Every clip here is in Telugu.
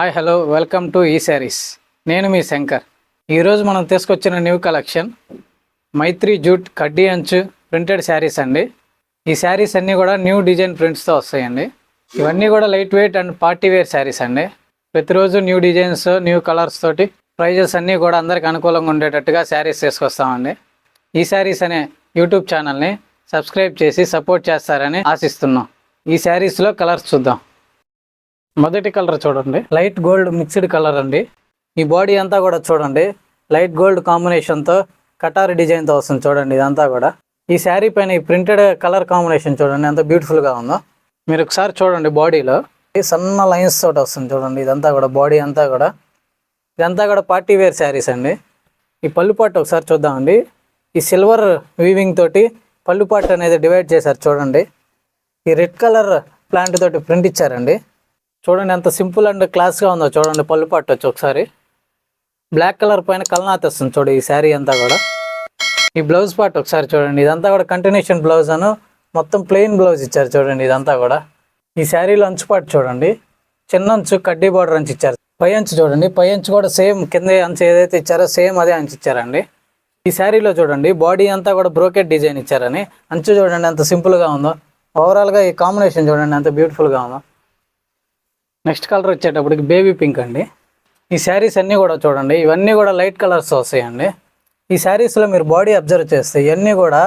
హాయ్ హలో వెల్కమ్ టు ఈ శారీస్. నేను మీ శంకర్. ఈరోజు మనం తీసుకొచ్చిన న్యూ కలెక్షన్ మైత్రి జూట్ కడ్డీ అంచు ప్రింటెడ్ శారీస్ అండి. ఈ శారీస్ అన్నీ కూడా న్యూ డిజైన్ ప్రింట్స్తో వస్తాయండి. ఇవన్నీ కూడా light weight and party wear saris అండి. ప్రతిరోజు న్యూ డిజైన్స్ న్యూ కలర్స్ తోటి ప్రైజెస్ అన్నీ కూడా అందరికి అనుకూలంగా ఉండేటట్టుగా శారీస్ తీసుకొస్తామండి. ఈ శారీస్ అనే యూట్యూబ్ ఛానల్ని సబ్స్క్రైబ్ చేసి సపోర్ట్ చేస్తారని ఆశిస్తున్నాం. ఈ శారీస్లో కలర్స్ చూద్దాం. మొదటి కలర్ చూడండి. లైట్ గోల్డ్ మిక్స్డ్ కలర్ అండి. ఈ బాడీ అంతా కూడా చూడండి. లైట్ గోల్డ్ కాంబినేషన్తో కటారి డిజైన్తో వస్తుంది చూడండి ఇదంతా కూడా. ఈ శారీ పైన ఈ ప్రింటెడ్ కలర్ కాంబినేషన్ చూడండి. ఎంత బ్యూటిఫుల్గా ఉందో. మీరు ఒకసారి చూడండి బాడీలో. ఈ సన్న లైన్స్ తోటి వస్తుంది చూడండి. ఇదంతా కూడా బాడీ అంతా కూడా. ఇదంతా కూడా పార్టీ వేర్ శారీస్ అండి. ఈ పళ్ళుపాటు ఒకసారి చూద్దామండి. ఈ సిల్వర్ వీవింగ్ తోటి పళ్ళుపాటు అనేది డివైడ్ చేశారు చూడండి. ఈ రెడ్ కలర్ ప్లాంట్ తోటి ప్రింట్ ఇచ్చారండి. చూడండి ఎంత సింపుల్ అండ్ క్లాస్గా ఉందో చూడండి పళ్ళు పట్టు వచ్చి ఒకసారి. బ్లాక్ కలర్ పైన కలనాథ్ వస్తుంది చూడు ఈ శారీ అంతా కూడా. ఈ బ్లౌజ్ పార్ట్ ఒకసారి చూడండి ఇదంతా కూడా కంటిన్యూషన్ బ్లౌజ్ అను మొత్తం ప్లెయిన్ బ్లౌజ్ ఇచ్చారు చూడండి ఇదంతా కూడా. ఈ శారీలో అంచు పాటు చూడండి చిన్న అంచు కడ్డీ బార్డర్ అంచు ఇచ్చారు. పై అంచు చూడండి పై అంచు కూడా సేమ్ కింద అంచు ఏదైతే ఇచ్చారో సేమ్ అదే అంచు ఇచ్చారండి. ఈ శారీలో చూడండి బాడీ అంతా కూడా బ్రోకెట్ డిజైన్ ఇచ్చారని. అంచు చూడండి ఎంత సింపుల్గా ఉందో. ఓవరాల్గా ఈ కాంబినేషన్ చూడండి ఎంత బ్యూటిఫుల్గా ఉందో. నెక్స్ట్ కలర్ వచ్చేటప్పటికి బేబీ పింక్ అండి. ఈ శారీస్ అన్నీ కూడా చూడండి ఇవన్నీ కూడా లైట్ కలర్స్ వస్తాయండి. ఈ శారీస్లో మీరు బాడీ అబ్జర్వ్ చేస్తే ఇవన్నీ కూడా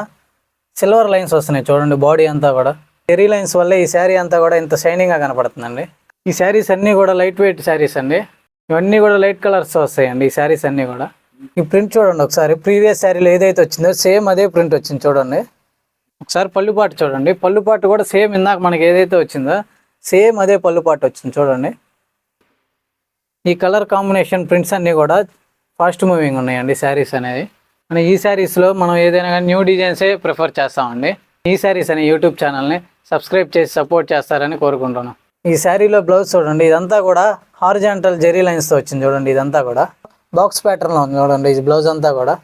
సిల్వర్ లైన్స్ వస్తున్నాయి చూడండి బాడీ అంతా కూడా. టెరీ లైన్స్ వల్లే ఈ శారీ అంతా కూడా ఇంత షైనింగ్గా కనపడుతుందండి. ఈ శారీస్ అన్నీ కూడా లైట్ వెయిట్ శారీస్ అండి. ఇవన్నీ కూడా లైట్ కలర్స్ వస్తాయండి ఈ శారీస్ అన్నీ కూడా. ఈ ప్రింట్ చూడండి ఒకసారి ప్రీవియస్ శారీలో ఏదైతే వచ్చిందో సేమ్ అదే ప్రింట్ వచ్చింది చూడండి. ఒకసారి పళ్ళుపాటు చూడండి పళ్ళుపాటు కూడా సేమ్ ఇందాక మనకి ఏదైతే వచ్చిందో సేమ్ అదే పళ్ళుపాటు వచ్చింది చూడండి. ఈ కలర్ కాంబినేషన్ ప్రింట్స్ అన్నీ కూడా ఫాస్ట్ మూవింగ్ ఉన్నాయండి శారీస్ అనేది. మన ఈ శారీస్లో మనం ఏదైనా కానీ న్యూ డిజైన్సే ప్రిఫర్ చేస్తామండి. ఈ శారీస్ అనే యూట్యూబ్ ఛానల్ని సబ్స్క్రైబ్ చేసి సపోర్ట్ చేస్తారని కోరుకుంటున్నాను. ఈ శారీలో బ్లౌజ్ చూడండి ఇదంతా కూడా హార్జాంటల్ జెరీ లైన్స్తో వచ్చింది చూడండి ఇదంతా కూడా. బాక్స్ ప్యాటర్న్లో ఉంది చూడండి ఈ బ్లౌజ్ అంతా కూడా.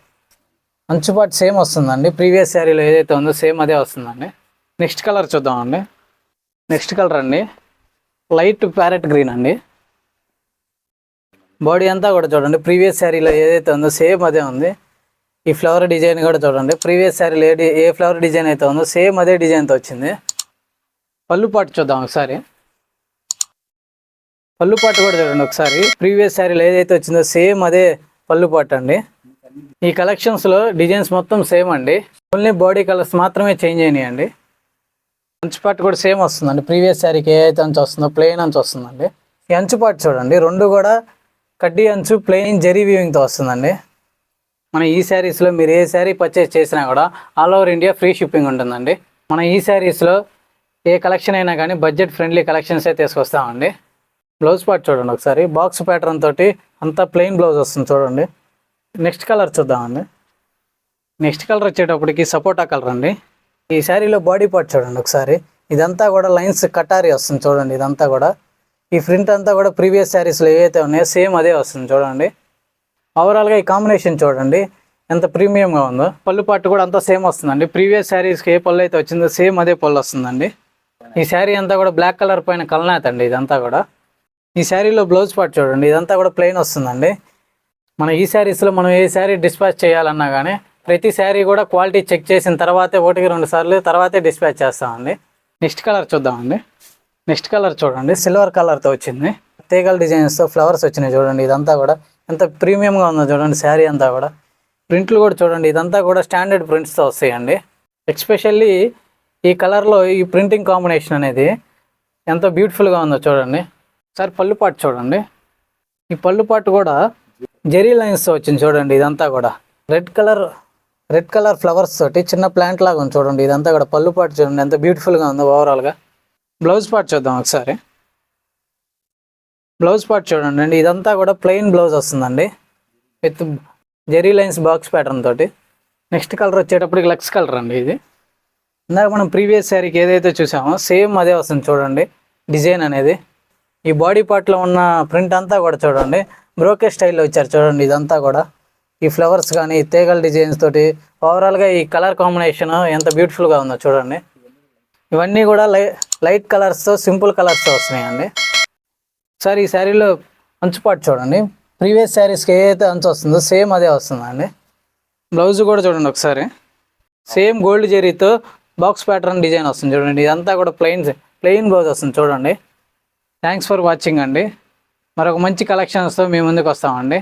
అంచుపాటు సేమ్ వస్తుందండి ప్రీవియస్ శారీలో ఏదైతే ఉందో సేమ్ అదే వస్తుందండి. నెక్స్ట్ కలర్ చూద్దామండి. నెక్స్ట్ కలర్ అండి. లైట్ ప్యారెట్ గ్రీన్ అండి. బాడీ అంతా కూడా చూడండి. ప్రీవియస్ శారీలో ఏదైతే ఉందో సేమ్ అదే ఉంది. ఈ ఫ్లవర్ డిజైన్ కూడా చూడండి. ప్రీవియస్ శారీలో ఏ ఏ ఫ్లవర్ డిజైన్ అయితే ఉందో సేమ్ అదే డిజైన్తో వచ్చింది. పళ్ళుపాటు చూద్దాం ఒకసారి. పళ్ళుపాటు కూడా చూడండి ఒకసారి. ప్రీవియస్ శారీలో ఏదైతే వచ్చిందో సేమ్ అదే పళ్ళుపాటు అండి. ఈ కలెక్షన్స్లో డిజైన్స్ మొత్తం సేమ్ అండి. ఓన్లీ బాడీ కలర్స్ మాత్రమే చేంజ్ అయినాయండి. అంచుపాటు కూడా సేమ్ వస్తుందండి. ప్రీవియస్ శారీకి ఏ అయితే అంచు వస్తుందో ప్లెయిన్ అంచు వస్తుందండి. ఈ అంచుపాటు చూడండి రెండు కూడా కడ్డీ అంచు ప్లెయిన్ జరీ వీవింగ్తో వస్తుందండి. మన ఈ శారీస్లో మీరు ఏ శారీ పర్చేస్ చేసినా కూడా all over India free shipping ఉంటుందండి. మన ఈ శారీస్లో ఏ కలెక్షన్ అయినా కానీ బడ్జెట్ ఫ్రెండ్లీ కలెక్షన్సే తీసుకొస్తామండి. బ్లౌజ్ పార్ట్ చూడండి ఒకసారి. బాక్స్ ప్యాటర్న్ తోటి అంతా ప్లెయిన్ బ్లౌజ్ వస్తుంది చూడండి. నెక్స్ట్ కలర్ చూద్దామండి. నెక్స్ట్ కలర్ వచ్చేటప్పటికి సపోటా కలర్ అండి. ఈ శారీలో బాడీ పార్ట్ చూడండి ఒకసారి. ఇదంతా కూడా లైన్స్ కటారీ వస్తుంది చూడండి ఇదంతా కూడా. ఈ ప్రింట్ అంతా కూడా ప్రీవియస్ శారీస్లో ఏవైతే ఉన్నాయో సేమ్ అదే వస్తుంది చూడండి. ఓవరాల్గా ఈ కాంబినేషన్ చూడండి ఎంత ప్రీమియంగా ఉందో. పళ్ళు పాటు కూడా అంతా సేమ్ వస్తుందండి. ప్రీవియస్ శారీస్కి ఏ పళ్ళు అయితే వచ్చిందో సేమ్ అదే పళ్ళు వస్తుందండి. ఈ శారీ అంతా కూడా బ్లాక్ కలర్ పైన కలనాథ్ అండి ఇదంతా కూడా. ఈ శారీలో బ్లౌజ్ పార్ట్ చూడండి ఇదంతా కూడా ప్లెయిన్ వస్తుందండి. మన ఈ శారీస్లో మనం ఏ శారీ డిస్పాచ్ చేయాలన్నా కానీ ప్రతి శారీ కూడా క్వాలిటీ చెక్ చేసిన తర్వాతే ఒకటికి రెండు సార్లు తర్వాతే డిస్పాచ్ చేస్తామండి. నెక్స్ట్ కలర్ చూద్దామండి. నెక్స్ట్ కలర్ చూడండి. సిల్వర్ కలర్తో వచ్చింది. తీగల డిజైన్స్తో ఫ్లవర్స్ వచ్చినాయి చూడండి. ఇదంతా కూడా ఎంత ప్రీమియంగా ఉందో చూడండి శారీ అంతా కూడా. ప్రింట్లు కూడా చూడండి. ఇదంతా కూడా స్టాండర్డ్ ప్రింట్స్తో వస్తాయండి. ఎక్స్పెషల్లీ ఈ కలర్లో ఈ ప్రింటింగ్ కాంబినేషన్ అనేది ఎంత బ్యూటిఫుల్గా ఉందో చూడండి. సార్ పళ్ళుపాటు చూడండి. ఈ పళ్ళుపాటు కూడా జెరీ లైన్స్తో వచ్చింది చూడండి ఇదంతా కూడా. Red colour red colour flowers తోటి చిన్న ప్లాంట్ లాగా ఉంది చూడండి. ఇదంతా కూడా పళ్ళు పాటు చూడండి. ఎంత బ్యూటిఫుల్గా ఉందో ఓవరాల్గా బ్లౌజ్ పార్ట్ చూద్దాం ఒకసారి. బ్లౌజ్ పార్ట్ చూడండి. అండి ఇదంతా కూడా ప్లెయిన్ బ్లౌజ్ వస్తుందండి. With zari lines box pattern తోటి. నెక్స్ట్ కలర్ వచ్చేటప్పటికి లక్స్ కలర్ అండి ఇది. ఇందాక మనం ప్రీవియస్ శారీకి ఏదైతే చూసామో సేమ్ అదే వస్తుంది చూడండి. డిజైన్ అనేది. ఈ బాడీ పార్ట్లో ఉన్న ప్రింట్ అంతా కూడా చూడండి. బ్రోకే స్టైల్లో ఇచ్చారు చూడండి. ఇదంతా కూడా. ఈ ఫ్లవర్స్ కానీ ఈ తీగల డిజైన్స్ తోటి ఓవరాల్గా ఈ కలర్ కాంబినేషన్ ఎంత బ్యూటిఫుల్గా ఉందో చూడండి. ఇవన్నీ కూడా లై లైట్ కలర్స్తో సింపుల్ కలర్స్తో వస్తున్నాయండి. సార్ ఈ శారీలో అంచుపాటు చూడండి. ప్రీవియస్ శారీస్కి ఏ అయితే అంచు వస్తుందో సేమ్ అదే వస్తుందండి. బ్లౌజ్ కూడా చూడండి ఒకసారి. సేమ్ గోల్డ్ జెరీతో బాక్స్ ప్యాటర్న్ డిజైన్ వస్తుంది చూడండి. ఇదంతా కూడా ప్లెయిన్ ప్లెయిన్ బ్లౌజ్ వస్తుంది చూడండి. థ్యాంక్స్ ఫర్ వాచింగ్ అండి. మరొక మంచి కలెక్షన్స్తో మీ ముందుకు వస్తామండి.